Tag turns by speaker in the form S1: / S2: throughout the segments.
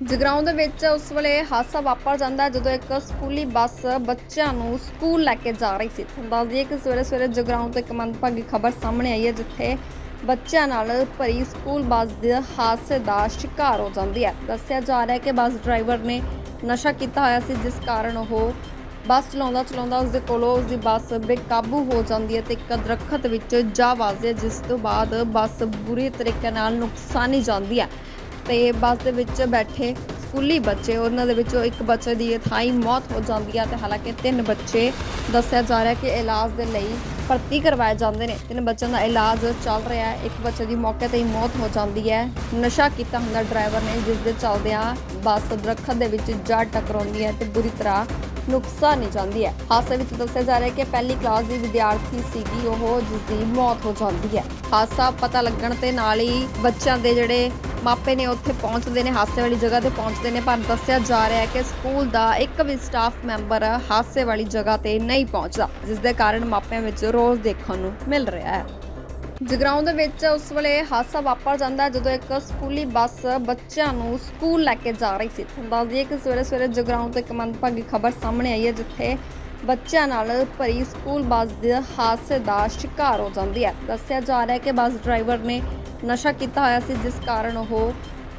S1: ਜਗਰਾਉਂ ਦੇ ਵਿੱਚ ਉਸ ਵੇਲੇ ਹਾਦਸਾ ਵਾਪਰ ਜਾਂਦਾ ਹੈ ਜਦੋਂ ਇੱਕ ਸਕੂਲੀ ਬੱਸ ਬੱਚਿਆਂ ਨੂੰ ਸਕੂਲ ਲੈ ਕੇ ਜਾ ਰਹੀ ਸੀ। ਤੁਹਾਨੂੰ ਦੱਸ ਦਈਏ ਕਿ ਸਵੇਰੇ ਸਵੇਰੇ ਜਗਰਾਉਂ ਤੋਂ ਇੱਕ ਮੰਦਭਾਗੀ ਖਬਰ ਸਾਹਮਣੇ ਆਈ ਹੈ, ਜਿੱਥੇ ਬੱਚਿਆਂ ਨਾਲ ਭਰੀ ਸਕੂਲ ਬੱਸ ਦੇ ਹਾਦਸੇ ਦਾ ਸ਼ਿਕਾਰ ਹੋ ਜਾਂਦੀ ਹੈ। ਦੱਸਿਆ ਜਾ ਰਿਹਾ ਹੈ ਕਿ ਬੱਸ ਡਰਾਈਵਰ ਨੇ ਨਸ਼ਾ ਕੀਤਾ ਹੋਇਆ ਸੀ, ਜਿਸ ਕਾਰਨ ਉਹ ਬੱਸ ਚਲਾਉਂਦਾ ਚਲਾਉਂਦਾ ਉਸ ਦੇ ਕੋਲੋਂ ਉਸ ਦੀ ਬੱਸ ਬੇਕਾਬੂ ਹੋ ਜਾਂਦੀ ਹੈ ਤੇ ਇੱਕ ਦਰਖਤ ਵਿੱਚ ਜਾ ਵੱਜਦੀ ਹੈ, ਜਿਸ ਤੋਂ ਬਾਅਦ ਬੱਸ ਬੁਰੀ ਤਰੀਕੇ ਨਾਲ ਨੁਕਸਾਨੀ ਜਾਂਦੀ ਹੈ। ਤੇ ਬੱਸ ਦੇ ਵਿੱਚ ਬੈਠੇ ਸਕੂਲੀ ਬੱਚੇ, ਉਹਨਾਂ ਦੇ ਵਿੱਚੋਂ ਇੱਕ ਬੱਚੇ ਦੀ ਥਾਈ ਮੌਤ ਹੋ ਜਾਂਦੀ ਹੈ ਤੇ ਹਾਲਾਂਕਿ ਤਿੰਨ ਬੱਚੇ ਦੱਸਿਆ ਜਾ ਰਿਹਾ ਕਿ ਇਲਾਜ ਦੇ ਲਈ ਭਰਤੀ ਕਰਵਾਏ ਜਾਂਦੇ ਨੇ। ਤਿੰਨ ਬੱਚਿਆਂ ਦਾ ਇਲਾਜ ਚੱਲ ਰਿਹਾ ਹੈ। ਇੱਕ ਬੱਚੇ ਦੀ ਮੌਕੇ ਤੇ ਹੀ ਮੌਤ ਹੋ ਜਾਂਦੀ ਹੈ। ਨਸ਼ਾ ਕੀਤਾ ਹੁੰਦਾ ਡਰਾਈਵਰ ਨੇ, ਜਿਸ ਦੇ ਚੱਲਦਿਆਂ ਬੱਸ ਦਰਖਤ ਦੇ ਵਿੱਚ ਜਾ ਟਕਰਾਉਂਦੀ ਹੈ ਤੇ ਬੁਰੀ ਤਰ੍ਹਾਂ ਨੁਕਸਾਨੀ ਜਾਂਦੀ ਹੈ। ਹਾਦਸੇ ਵਿੱਚ ਦੱਸਿਆ ਜਾ ਰਿਹਾ ਹੈ ਕਿ ਪਹਿਲੀ ਕਲਾਸ ਦੀ ਵਿਦਿਆਰਥੀ ਸੀਗੀ, ਉਹ ਜਿਸ ਦੀ ਮੌਤ ਹੋ ਜਾਂਦੀ ਹੈ। ਹਾਦਸਾ ਪਤਾ ਲੱਗਣ ਤੇ ਨਾਲ ਹੀ ਬੱਚਿਆਂ ਦੇ ਜਿਹੜੇ ਮਾਪੇ ਨੇ, ਉੱਥੇ ਪਹੁੰਚਦੇ ਨੇ, ਹਾਦਸੇ ਵਾਲੀ ਜਗ੍ਹਾ ਤੇ ਪਹੁੰਚਦੇ ਨੇ। ਪਰ ਦੱਸਿਆ ਜਾ ਰਿਹਾ ਹੈ ਕਿ ਸਕੂਲ ਦਾ ਇੱਕ ਵੀ ਸਟਾਫ ਮੈਂਬਰ ਹਾਦਸੇ ਵਾਲੀ ਜਗ੍ਹਾ ਤੇ ਨਹੀਂ ਪਹੁੰਚਦਾ ਜਿਸ ਦੇ ਕਾਰਨ ਮਾਪਿਆਂ ਵਿੱਚ ਰੋਜ਼ ਦੇਖਣ ਨੂੰ ਮਿਲ ਰਿਹਾ ਹੈ। ਜਗਰਾਉਂ ਦੇ ਵਿੱਚ ਉਸ ਵੇਲੇ ਹਾਦਸਾ ਵਾਪਰ ਜਾਂਦਾ ਜਦੋਂ ਇੱਕ ਸਕੂਲੀ ਬੱਸ ਬੱਚਿਆਂ ਨੂੰ ਸਕੂਲ ਲੈ ਕੇ ਜਾ ਰਹੀ ਸੀ। ਤੁਹਾਨੂੰ ਦੱਸ ਦਈਏ ਕਿ ਸਵੇਰੇ ਸਵੇਰੇ ਜਗਰਾਉਂ ਤੋਂ ਇੱਕ ਮੰਦਭਾਗੀ ਖਬਰ ਸਾਹਮਣੇ ਆਈ ਹੈ, ਜਿੱਥੇ ਬੱਚਿਆਂ ਨਾਲ ਭਰੀ ਸਕੂਲ ਬੱਸ ਦੇ ਹਾਦਸੇ ਦਾ ਸ਼ਿਕਾਰ ਹੋ ਜਾਂਦੀ ਹੈ। ਦੱਸਿਆ ਜਾ ਰਿਹਾ ਹੈ ਕਿ ਬੱਸ ਡਰਾਈਵਰ ਨੇ ਨਸ਼ਾ ਕੀਤਾ ਹੋਇਆ ਸੀ, ਜਿਸ ਕਾਰਨ ਉਹ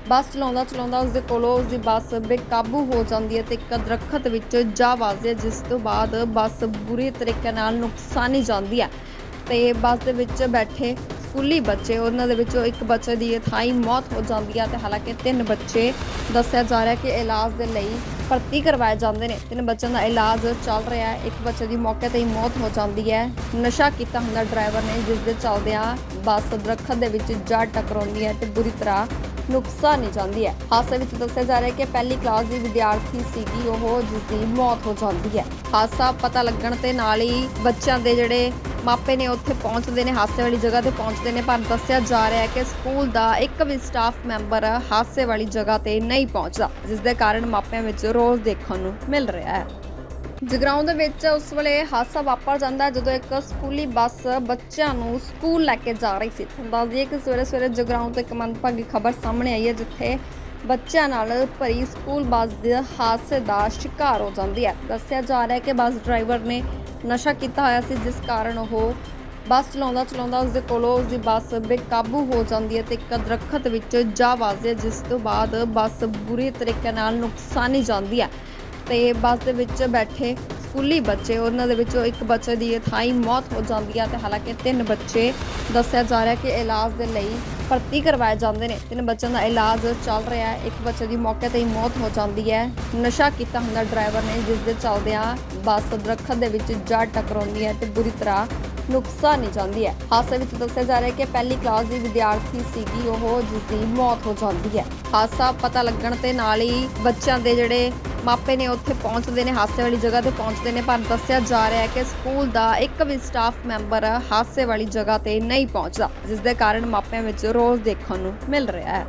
S1: ਬੱਸ ਚਲਾਉਂਦਾ ਚਲਾਉਂਦਾ ਉਸ ਦੇ ਕੋਲੋਂ ਉਸ ਦੀ ਬੱਸ ਬੇਕਾਬੂ ਹੋ ਜਾਂਦੀ ਹੈ ਤੇ ਇੱਕ ਦਰਖਤ ਵਿੱਚ ਜਾ ਵੱਜਦੀ ਹੈ, ਜਿਸ ਤੋਂ ਬਾਅਦ ਬੱਸ ਬੁਰੀ ਤਰੀਕੇ ਨਾਲ ਨੁਕਸਾਨੀ ਜਾਂਦੀ ਹੈ। ਤੇ ਬੱਸ ਦੇ ਵਿੱਚ ਬੈਠੇ ਸਕੂਲੀ ਬੱਚੇ, ਉਹਨਾਂ ਦੇ ਵਿੱਚੋਂ ਇੱਕ ਬੱਚੇ ਦੀ ਥਾਈ ਮੌਤ ਹੋ ਜਾਂਦੀ ਹੈ ਤੇ ਹਾਲਾਂਕਿ ਤਿੰਨ ਬੱਚੇ ਦੱਸਿਆ ਜਾ ਰਿਹਾ ਕਿ ਇਲਾਜ ਦੇ ਲਈ ਭਰਤੀ ਕਰਵਾਏ ਜਾਂਦੇ ਨੇ। ਤਿੰਨ ਬੱਚਿਆਂ ਦਾ ਇਲਾਜ ਚੱਲ ਰਿਹਾ ਹੈ। ਇੱਕ ਬੱਚੇ ਦੀ ਮੌਕੇ ਤੇ ਹੀ ਮੌਤ ਹੋ ਜਾਂਦੀ ਹੈ। ਨਸ਼ਾ ਕੀਤਾ ਹੁੰਦਾ ਡਰਾਈਵਰ ਨੇ, ਜਿਸ ਦੇ ਚੱਲਦਿਆਂ ਬੱਸ ਦਰਖਤ ਦੇ ਵਿੱਚ ਜਾ ਟਕਰਾਉਂਦੀ ਹੈ ਤੇ ਬੁਰੀ ਤਰ੍ਹਾਂ ਨੁਕਸਾਨੀ ਜਾਂਦੀ ਹੈ। ਹਾਦਸੇ ਵਿੱਚ ਦੱਸਿਆ ਜਾ ਰਿਹਾ ਹੈ ਕਿ ਪਹਿਲੀ ਕਲਾਸ ਦੀ ਵਿਦਿਆਰਥੀ ਸੀਗੀ, ਉਹ ਜਿਸ ਦੀ ਮੌਤ ਹੋ ਜਾਂਦੀ ਹੈ। ਹਾਦਸਾ ਪਤਾ ਲੱਗਣ ਤੇ ਨਾਲ ਹੀ ਬੱਚਿਆਂ ਦੇ ਜਿਹੜੇ ਮਾਪੇ ਨੇ ਉੱਥੇ ਪਹੁੰਚਦੇ ਨੇ ਹਾਦਸੇ ਵਾਲੀ ਜਗ੍ਹਾ ਤੇ ਪਹੁੰਚਦੇ ਨੇ। ਪਰ ਦੱਸਿਆ ਜਾ ਰਿਹਾ ਹੈ ਕਿ ਸਕੂਲ ਦਾ ਇੱਕ ਵੀ ਸਟਾਫ ਮੈਂਬਰ ਹਾਦਸੇ ਵਾਲੀ ਜਗ੍ਹਾ ਤੇ ਨਹੀਂ ਪਹੁੰਚਦਾ, ਜਿਸ ਦੇ ਕਾਰਨ ਮਾਪਿਆਂ ਵਿੱਚ ਰੋਜ਼ ਦੇਖਣ ਨੂੰ ਮਿਲ ਰਿਹਾ ਹੈ। ਜਗਰਾਉਂ ਦੇ ਵਿੱਚ ਉਸ ਵੇਲੇ ਹਾਦਸਾ ਵਾਪਰ ਜਾਂਦਾ ਹੈ, ਜਦੋਂ ਇੱਕ ਸਕੂਲੀ ਬੱਸ ਬੱਚਿਆਂ ਨੂੰ ਸਕੂਲ ਲੈ ਕੇ ਜਾ ਰਹੀ ਸੀ। ਤੁਹਾਨੂੰ ਦੱਸ ਦਈਏ ਕਿ ਸਵੇਰੇ ਸਵੇਰੇ ਜਗਰਾਉਂ ਤੋਂ ਇੱਕ ਮੰਦਭਾਗੀ ਖਬਰ ਸਾਹਮਣੇ ਆਈ ਹੈ, ਜਿੱਥੇ ਬੱਚਿਆਂ ਨਾਲ ਭਰੀ ਸਕੂਲ ਬੱਸ ਦੇ ਹਾਦਸੇ ਦਾ ਸ਼ਿਕਾਰ ਹੋ ਜਾਂਦੀ ਹੈ। ਦੱਸਿਆ ਜਾ ਰਿਹਾ ਹੈ ਕਿ ਬੱਸ ਡਰਾਈਵਰ ਨੇ ਨਸ਼ਾ ਕੀਤਾ ਹੋਇਆ ਸੀ, ਜਿਸ ਕਾਰਨ ਉਹ ਬੱਸ ਚਲਾਉਂਦਾ ਚਲਾਉਂਦਾ ਉਸ ਦੇ ਕੋਲੋਂ ਉਸ ਦੀ ਬੱਸ ਬੇਕਾਬੂ ਹੋ ਜਾਂਦੀ ਹੈ ਤੇ ਇੱਕ ਦਰਖਤ ਵਿੱਚ ਜਾ ਵੱਜਦੀ ਹੈ, ਜਿਸ ਤੋਂ ਬਾਅਦ ਬੱਸ ਬੁਰੀ ਤਰੀਕੇ ਨਾਲ ਨੁਕਸਾਨੀ ਜਾਂਦੀ ਹੈ ਤੇ ਬੱਸ ਦੇ ਵਿੱਚ ਬੈਠੇ ਸਕੂਲੀ ਬੱਚੇ, ਉਹਨਾਂ ਦੇ ਵਿੱਚੋਂ ਇੱਕ ਬੱਚੇ ਦੀ ਥਾਈ ਮੌਤ ਹੋ ਜਾਂਦੀ ਹੈ ਤੇ ਹਾਲਾਂਕਿ ਤਿੰਨ ਬੱਚੇ ਦੱਸਿਆ ਜਾ ਰਿਹਾ ਕਿ ਇਲਾਜ ਦੇ ਲਈ ਭਰਤੀ ਕਰਵਾਏ ਜਾਂਦੇ ਨੇ। ਤਿੰਨ ਬੱਚਿਆਂ ਦਾ ਇਲਾਜ ਚੱਲ ਰਿਹਾ ਹੈ। ਇੱਕ ਬੱਚੇ ਦੀ ਮੌਕੇ ਤੇ ਹੀ ਮੌਤ ਹੋ ਜਾਂਦੀ ਹੈ। ਨਸ਼ਾ ਕੀਤਾ ਹੁੰਦਾ ਡਰਾਈਵਰ ਨੇ, ਜਿਸ ਦੇ ਚੱਲਦਿਆਂ ਬੱਸ ਦਰਖਤ ਦੇ ਵਿੱਚ ਜਾ ਟਕਰਾਉਂਦੀ ਹੈ ਤੇ ਬੁਰੀ ਤਰ੍ਹਾਂ ਨੁਕਸਾਨੀ ਜਾਂਦੀ ਹੈ। ਹਾਦਸੇ ਵਿੱਚ ਦੱਸਿਆ ਜਾ ਰਿਹਾ ਹੈ ਕਿ ਪਹਿਲੀ ਕਲਾਸ ਦੀ ਵਿਦਿਆਰਥੀ ਸੀਗੀ, ਉਹ ਜਿਸ ਦੀ ਮੌਤ ਹੋ ਜਾਂਦੀ ਹੈ। ਹਾਦਸਾ ਪਤਾ ਲੱਗਣ ਤੇ ਨਾਲ ਹੀ ਬੱਚਿਆਂ ਦੇ ਜਿਹੜੇ ਮਾਪੇ ਨੇ ਉੱਥੇ ਪਹੁੰਚਦੇ ਨੇ ਹਾਦਸੇ ਵਾਲੀ ਜਗ੍ਹਾ ਤੇ ਪਹੁੰਚਦੇ ਨੇ। ਪਰ ਦੱਸਿਆ ਜਾ ਰਿਹਾ ਹੈ ਕਿ ਸਕੂਲ ਦਾ ਇੱਕ ਵੀ ਸਟਾਫ ਮੈਂਬਰ ਹਾਦਸੇ ਵਾਲੀ ਜਗ੍ਹਾ ਤੇ ਨਹੀਂ ਪਹੁੰਚਦਾ, ਜਿਸ ਦੇ ਕਾਰਨ ਮਾਪਿਆਂ ਵਿੱਚ ਰੋਸ ਦੇਖਣ ਨੂੰ ਮਿਲ ਰਿਹਾ ਹੈ।